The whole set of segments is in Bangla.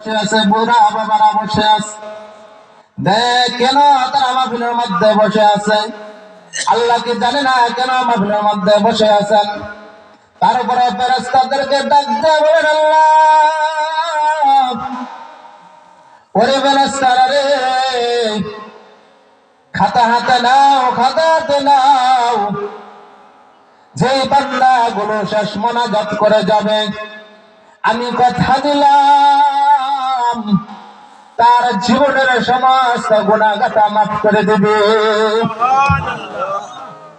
বসে আছে, বুড়া বাবারা বসে আছে। তারা মাহফিলের মধ্যে বসে আছে? জানে না কেন মাহফিলের মধ্যে বসে আছেন? তারপরে ডাক আল্লাহ। ওরে রে, খাতা হাতে নাও নাও। যে বান্দা গুলো শেষ মোনাজাত করে যাবে, আমি কথা দিলাম। তার জীবনের সমস্ত গুণাগাতা মাফ করে দেবে।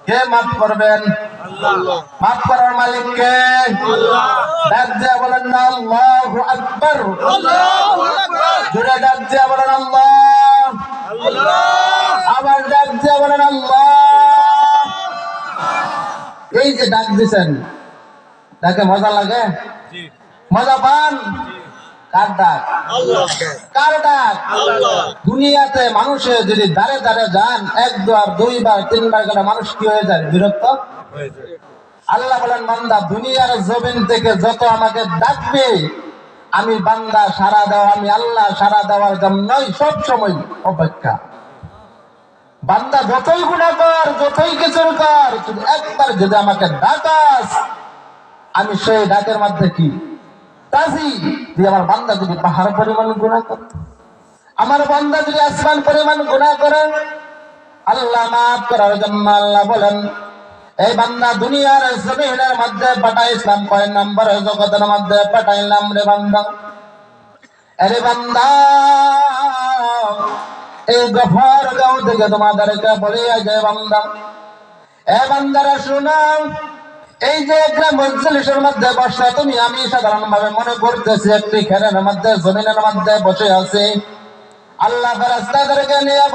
কে মাফ করবেন? মাফ করার মালিক কে? ডাক দিয়া বলেন না আল্লাহু আকবার। জোরে ডাক দিয়া বলেন আল্লাহ। আবার ডাক দিয়া বলেন আল্লাহ। এই যে ডাক দিছেন ডাকে মজা লাগে? মজা পান? কার ডাক? কার ডাক? দুনিয়াতে মানুষে যদি দাঁড়ে দাঁড়ে যান এক দুবার দুইবার তিনবার করে মানুষ কি হয়ে যায়? বিরক্ত? আল্লাহ বলেন বান্দা দুনিয়ার জমিন থেকে যত আমাকে ডাকবে আমি বান্দা সারা দেওয়া আমি আল্লাহ সারা দেওয়ার জন্যই সব সময় অপেক্ষা। বান্দা যতই গুণা কর যতই কিছু কর একবার যদি আমাকে ডাকাস আমি সেই ডাকের মধ্যে কি? রাজি যে আমার বান্দা যদি পাহাড় পরিমাণ গুণা করে, আমার বান্দা যদি আসমান পরিমাণ গুণা করে, আল্লাহ মাফ করার জন্য আল্লাহ বলেন, এই বান্দা দুনিয়ার জমিনের মধ্যে পাঠাইছিলাম কয় নম্বর জগতের মধ্যে পাঠাইলাম রে বান্দা। আরে বান্দা, এই গফর গাঁও থেকে তোমাদেরকে বলে যে বান্দা। এ বান্দারা শোনাও এই যে একটা মজলিসের মধ্যে বসা, তুমি আমি সাধারণ ভাবে মনে করতেছি একটি খেলের মধ্যে, জমিনের মধ্যে বসে আছে। আল্লাহ রাস্তাদেরকে নিয়ে